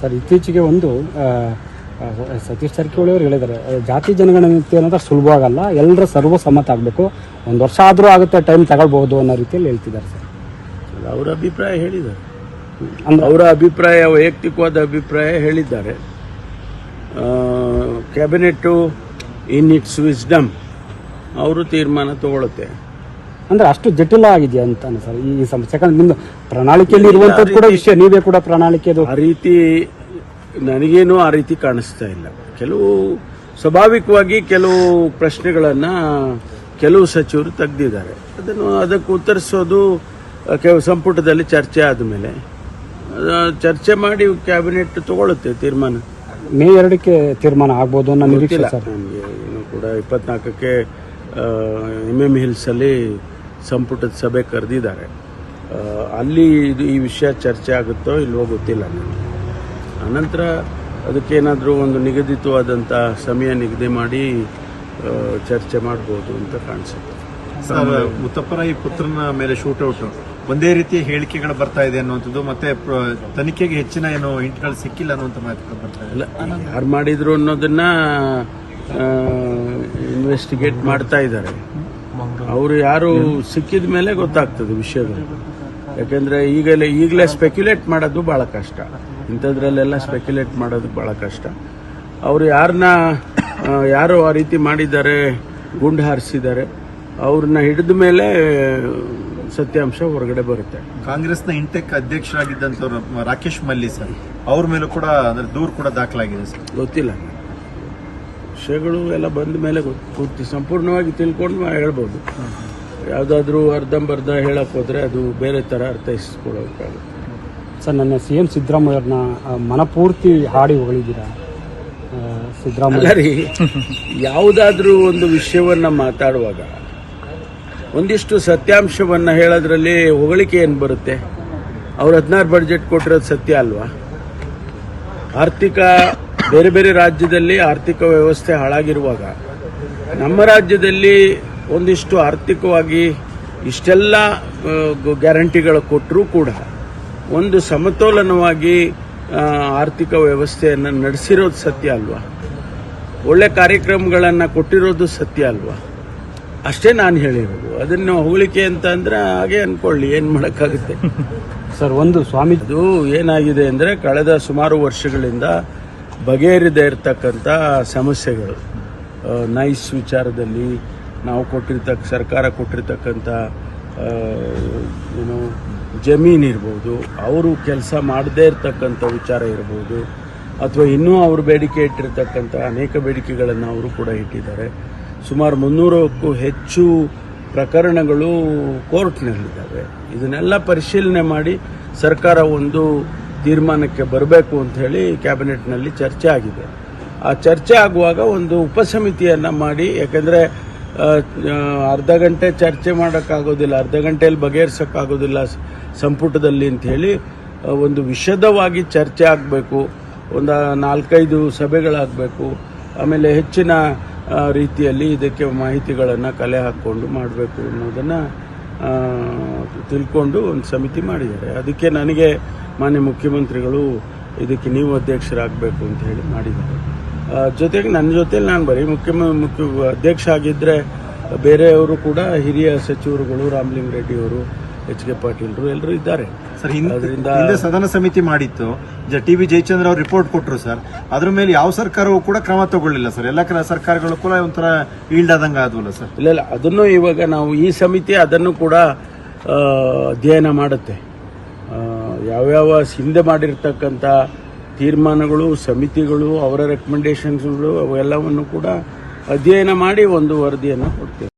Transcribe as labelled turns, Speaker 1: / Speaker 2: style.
Speaker 1: Sir ಇತ್ತೀಚೆಗೆ ಒಂದು ಸತೀಶ್ ಜಾರಕಿಹೊಳಿ ಅವರು ಹೇಳಿದ್ದಾರೆ ಜಾತಿ ಜನಗಣತಿ ಅನ್ನೋದು ಸುಲಭ ಆಗಲ್ಲ ಎಲ್ಲರ ಸರ್ವಸಮ್ಮತ ಆಗಬೇಕು ಒಂದು ವರ್ಷ ಆದರೂ ಆಗುತ್ತೆ ಟೈಮ್ ತಗೊಳ್ಬಹುದು ಅನ್ನೋ ರೀತಿಯಲ್ಲಿ ಹೇಳ್ತಿದ್ದಾರೆ ಸರ್.
Speaker 2: ಅವರ ಅಭಿಪ್ರಾಯ ಹೇಳಿದ್ದಾರೆ.
Speaker 1: ಅಂದ್ರೆ
Speaker 2: ಅವರ ಅಭಿಪ್ರಾಯ ವೈಯಕ್ತಿಕವಾದ ಅಭಿಪ್ರಾಯ ಹೇಳಿದ್ದಾರೆ. ಕ್ಯಾಬಿನೆಟ್ಟು ಇನ್ ಇಟ್ಸ್ ವಿಸ್ಡಮ್ ಅವರು ತೀರ್ಮಾನ ತಗೊಳುತ್ತೆ.
Speaker 1: ಅಂದ್ರೆ ಅಷ್ಟು ಜಟಿಲ ಆಗಿದೆಯಾ ಅಂತಾನೆ ಸರ್ ಈ ಸಮಸ್ಯೆ ಯಾಕಂದ್ರೆ ನಿಮ್ದು ಪ್ರಣಾಳಿಕೆಯಲ್ಲಿ ಇರುವಂತದ್ದು ಕೂಡ ವಿಷಯ ನೀವೇ ಕೂಡ ಪ್ರಣಾಳಿಕೆ
Speaker 2: ಆ ರೀತಿ ನನಗೇನು ಆ ರೀತಿ ಕಾಣಿಸ್ತಾ ಇಲ್ಲ. ಕೆಲವು ಸ್ವಾಭಾವಿಕವಾಗಿ ಕೆಲವು ಪ್ರಶ್ನೆಗಳನ್ನು ಕೆಲವು ಸಚಿವರು ತೆಗೆದಿದ್ದಾರೆ. ಅದನ್ನು ಅದಕ್ಕೆ ಉತ್ತರಿಸೋದು ಕೆಲವು ಸಂಪುಟದಲ್ಲಿ ಚರ್ಚೆ ಆದಮೇಲೆ ಚರ್ಚೆ ಮಾಡಿ ಕ್ಯಾಬಿನೆಟ್ ತಗೊಳುತ್ತೆ ತೀರ್ಮಾನ.
Speaker 1: ಮೇ ಎರಡಕ್ಕೆ ತೀರ್ಮಾನ ಆಗ್ಬೋದು ಅನ್ನೋ ನಿರೀಕ್ಷೆ
Speaker 2: ನನಗೆ ಏನು ಕೂಡ ಇಪ್ಪತ್ನಾಲ್ಕಕ್ಕೆ ಎಂ ಎಂ ಹಿಲ್ಸಲ್ಲಿ ಸಂಪುಟದ ಸಭೆ ಕರೆದಿದ್ದಾರೆ. ಅಲ್ಲಿ ಇದು ಈ ವಿಷಯ ಚರ್ಚೆ ಆಗುತ್ತೋ ಇಲ್ವೋ ಗೊತ್ತಿಲ್ಲ ನನಗೆ ಅನಂತರ ಅದಕ್ಕೇನಾದರೂ ಒಂದು ನಿಗದಿತವಾದಂಥ ಸಮಯ ನಿಗದಿ ಮಾಡಿ ಚರ್ಚೆ ಮಾಡ್ಬೋದು ಅಂತ ಕಾಣಿಸುತ್ತೆ.
Speaker 3: ಮುತ್ತಪ್ಪರ ಈ ಪುತ್ರನ ಮೇಲೆ ಶೂಟೌಟ್ ಒಂದೇ ರೀತಿಯ ಹೇಳಿಕೆಗಳು ಬರ್ತಾ ಇದೆ ಅನ್ನುವಂಥದ್ದು ಮತ್ತೆ ತನಿಖೆಗೆ ಹೆಚ್ಚಿನ ಏನು ಇಂಟ್ಗಳು ಸಿಕ್ಕಿಲ್ಲ ಅನ್ನುವಂಥ ಮಾತುಗಳು ಬರ್ತಾ
Speaker 2: ಇಲ್ಲ ಯಾರು ಮಾಡಿದ್ರು ಅನ್ನೋದನ್ನ ಇನ್ವೆಸ್ಟಿಗೇಟ್ ಮಾಡ್ತಾ ಇದ್ದಾರೆ. ಅವರು ಯಾರು ಸಿಕ್ಕಿದ ಮೇಲೆ ಗೊತ್ತಾಗ್ತದೆ ವಿಷಯದಲ್ಲಿ. ಯಾಕೆಂದ್ರೆ ಈಗಲೇ ಈಗಲೇ ಸ್ಪೆಕ್ಯುಲೇಟ್ ಮಾಡೋದು ಬಹಳ ಕಷ್ಟ. ಇಂಥದ್ರಲ್ಲೆಲ್ಲ ಸ್ಪೆಕ್ಯುಲೇಟ್ ಮಾಡೋದು ಭಾಳ ಕಷ್ಟ. ಅವರು ಯಾರನ್ನ ಯಾರು ಆ ರೀತಿ ಮಾಡಿದ್ದಾರೆ ಗುಂಡು ಹಾರಿಸಿದ್ದಾರೆ ಅವ್ರನ್ನ ಹಿಡಿದ ಮೇಲೆ ಸತ್ಯಾಂಶ ಹೊರಗಡೆ ಬರುತ್ತೆ.
Speaker 3: ಕಾಂಗ್ರೆಸ್ನ ಇಂಟೆಕ್ ಅಧ್ಯಕ್ಷರಾಗಿದ್ದಂಥವ್ರು ರಾಕೇಶ್ ಮಲ್ಲಿ ಸರ್ ಅವ್ರ ಮೇಲೂ ಕೂಡ ಅಂದ್ರೆ ದೂರು ಕೂಡ ದಾಖಲಾಗಿದೆ ಸರ್.
Speaker 2: ಗೊತ್ತಿಲ್ಲ. ವಿಷಯಗಳು ಎಲ್ಲ ಬಂದ ಮೇಲೆ ಗೊತ್ತು ಸಂಪೂರ್ಣವಾಗಿ ತಿಳ್ಕೊಂಡು ಹೇಳ್ಬೋದು. ಯಾವುದಾದ್ರೂ ಅರ್ಧಂಬರ್ಧ ಹೇಳಕ್ಕೆ ಹೋದರೆ ಅದು ಬೇರೆ ಥರ ಅರ್ಥೈಸ್ಕೊಳ್ಳೋಕ್ಕಾಗುತ್ತೆ
Speaker 1: ಸರ್, ನನ್ನ ಸಿ ಎಂ ಸಿದ್ದರಾಮಯ್ಯವ್ರನ್ನ ಮನಪೂರ್ತಿ ಹಾಡಿ ಹೊಗಳಿದ್ದೀರಾ? ಸಿದ್ದರಾಮಯ್ಯ.
Speaker 2: ರೀ, ಯಾವುದಾದ್ರೂ ಒಂದು ವಿಷಯವನ್ನ ಮಾತಾಡುವಾಗ, ಒಂದಿಷ್ಟು ಸತ್ಯಾಂಶವನ್ನ ಹೇಳೋದ್ರಲ್ಲಿ ಹೊಗಳಿಕೆ ಏನು ಬರುತ್ತೆ? ಅವ್ರು ಹದಿನಾರು ಬಡ್ಜೆಟ್ ಕೊಟ್ಟಿರೋದು ಸತ್ಯ ಅಲ್ವಾ? ಆರ್ಥಿಕ, ಬೇರೆ ಬೇರೆ ರಾಜ್ಯದಲ್ಲಿ ಆರ್ಥಿಕ ವ್ಯವಸ್ಥೆ ಹಾಳಾಗಿರುವಾಗ, ನಮ್ಮ ರಾಜ್ಯದಲ್ಲಿ ಒಂದಿಷ್ಟು ಆರ್ಥಿಕವಾಗಿ ಇಷ್ಟೆಲ್ಲ ಗ್ಯಾರಂಟಿಗಳು ಕೊಟ್ಟರೂ ಕೂಡ ಒಂದು ಸಮತೋಲನವಾಗಿ ಆರ್ಥಿಕ ವ್ಯವಸ್ಥೆಯನ್ನು ನಡೆಸಿರೋದು ಸತ್ಯ ಅಲ್ವಾ? ಒಳ್ಳೆ ಕಾರ್ಯಕ್ರಮಗಳನ್ನು ಕೊಟ್ಟಿರೋದು ಸತ್ಯ ಅಲ್ವಾ? ಅಷ್ಟೇ ನಾನು ಹೇಳಿರೋದು. ಅದನ್ನು ಹೊಗಳಿಕೆ ಅಂತ ಅಂದ್ರೆ ಹಾಗೆ ಅನ್ಕೊಳ್ಳಿ ಏನು ಮಾಡೋಕ್ಕಾಗುತ್ತೆ?
Speaker 1: ಸರ್ ಒಂದು ಸ್ವಾಮಿ
Speaker 2: ಅದು ಏನಾಗಿದೆ ಅಂದರೆ ಕಳೆದ ಸುಮಾರು ವರ್ಷಗಳಿಂದ ಬಗೆಹರಿದೇ ಇರತಕ್ಕಂಥ ಸಮಸ್ಯೆಗಳು. ನೈಸ್ ವಿಚಾರದಲ್ಲಿ ನಾವು ಕೊಟ್ಟಿರ್ತಕ್ಕ ಸರ್ಕಾರ ಕೊಟ್ಟಿರ್ತಕ್ಕಂಥ ಏನು ಜಮೀನು ಇರ್ಬೋದು, ಅವರು ಕೆಲಸ ಮಾಡದೇ ಇರತಕ್ಕಂಥ ವಿಚಾರ ಇರ್ಬೋದು, ಅಥವಾ ಇನ್ನೂ ಅವರು ಬೇಡಿಕೆ ಇಟ್ಟಿರ್ತಕ್ಕಂಥ ಅನೇಕ ಬೇಡಿಕೆಗಳನ್ನು ಅವರು ಕೂಡ ಇಟ್ಟಿದ್ದಾರೆ. ಸುಮಾರು ಮುನ್ನೂರಕ್ಕೂ ಹೆಚ್ಚು ಪ್ರಕರಣಗಳು ಕೋರ್ಟ್ನಲ್ಲಿದ್ದಾವೆ. ಇದನ್ನೆಲ್ಲ ಪರಿಶೀಲನೆ ಮಾಡಿ ಸರ್ಕಾರ ಒಂದು ತೀರ್ಮಾನಕ್ಕೆ ಬರಬೇಕು ಅಂತ ಹೇಳಿ ಕ್ಯಾಬಿನೆಟ್ನಲ್ಲಿ ಚರ್ಚೆ ಆಗಿದೆ. ಆ ಚರ್ಚೆ ಆಗುವಾಗ ಒಂದು ಉಪಸಮಿತಿಯನ್ನು ಮಾಡಿ, ಯಾಕೆಂದರೆ ಅರ್ಧ ಗಂಟೆ ಚರ್ಚೆ ಮಾಡೋಕ್ಕಾಗೋದಿಲ್ಲ, ಅರ್ಧ ಗಂಟೆಯಲ್ಲಿ ಬಗೆಹರಿಸೋಕ್ಕಾಗೋದಿಲ್ಲ ಸಂಪುಟದಲ್ಲಿ ಅಂಥೇಳಿ ಒಂದು ವಿಷದವಾಗಿ ಚರ್ಚೆ ಆಗಬೇಕು, ಒಂದು ನಾಲ್ಕೈದು ಸಭೆಗಳಾಗಬೇಕು, ಆಮೇಲೆ ಹೆಚ್ಚಿನ ರೀತಿಯಲ್ಲಿ ಇದಕ್ಕೆ ಮಾಹಿತಿಗಳನ್ನು ಕಲೆ ಹಾಕ್ಕೊಂಡು ಮಾಡಬೇಕು ಅನ್ನೋದನ್ನು ತಿಳ್ಕೊಂಡು ಒಂದು ಸಮಿತಿ ಮಾಡಿದ್ದಾರೆ. ಅದಕ್ಕೆ ನನಗೆ ಮಾನ್ಯ ಮುಖ್ಯಮಂತ್ರಿಗಳು ಇದಕ್ಕೆ ನೀವು ಅಧ್ಯಕ್ಷರಾಗಬೇಕು ಅಂತ ಹೇಳಿ ಮಾಡಿದ್ದಾರೆ. ಜೊತೆಗೆ ನನ್ನ ಜೊತೆಲಿ ನಾನು ಬರೀ ಮುಖ್ಯ ಮುಖ್ಯ ಅಧ್ಯಕ್ಷ ಆಗಿದ್ದರೆ ಬೇರೆಯವರು ಕೂಡ ಹಿರಿಯ ಸಚಿವರುಗಳು ರಾಮಲಿಂಗ ರೆಡ್ಡಿ ಅವರು ಎಚ್ ಕೆ ಪಾಟೀಲ್ರು ಎಲ್ಲರೂ ಇದ್ದಾರೆ.
Speaker 3: ಸರ್ ಹಿಂದೆ ಸದನ ಸಮಿತಿ ಮಾಡಿತ್ತು. ಟಿ ವಿ ಜಯಚಂದ್ರ ಅವರು ರಿಪೋರ್ಟ್ ಕೊಟ್ಟರು ಸರ್. ಅದ್ರ ಮೇಲೆ ಯಾವ ಸರ್ಕಾರವೂ ಕೂಡ ಕ್ರಮ ತಗೊಳ್ಳಿಲ್ಲ ಸರ್. ಎಲ್ಲ ಸರ್ಕಾರಗಳು ಕೂಡ ಒಂಥರ ಈಲ್ಡ್ ಆದಂಗೆ ಆದ್ವಲ್ಲ ಸರ್.
Speaker 2: ಇಲ್ಲ ಇಲ್ಲ ಅದನ್ನು ಇವಾಗ ನಾವು ಈ ಸಮಿತಿ ಅದನ್ನು ಕೂಡ ಅಧ್ಯಯನ ಮಾಡುತ್ತೆ. ಯಾವ್ಯಾವ ಹಿಂದೆ ಮಾಡಿರ್ತಕ್ಕಂಥ ತೀರ್ಮಾನಗಳು ಸಮಿತಿಗಳು ಅವರ ರೆಕಮೆಂಡೇಶನ್ಸ್ಗಳು ಅವೆಲ್ಲವನ್ನು ಕೂಡ ಅಧ್ಯಯನ ಮಾಡಿ ಒಂದು ವರದಿಯನ್ನು ಕೊಡ್ತೇವೆ.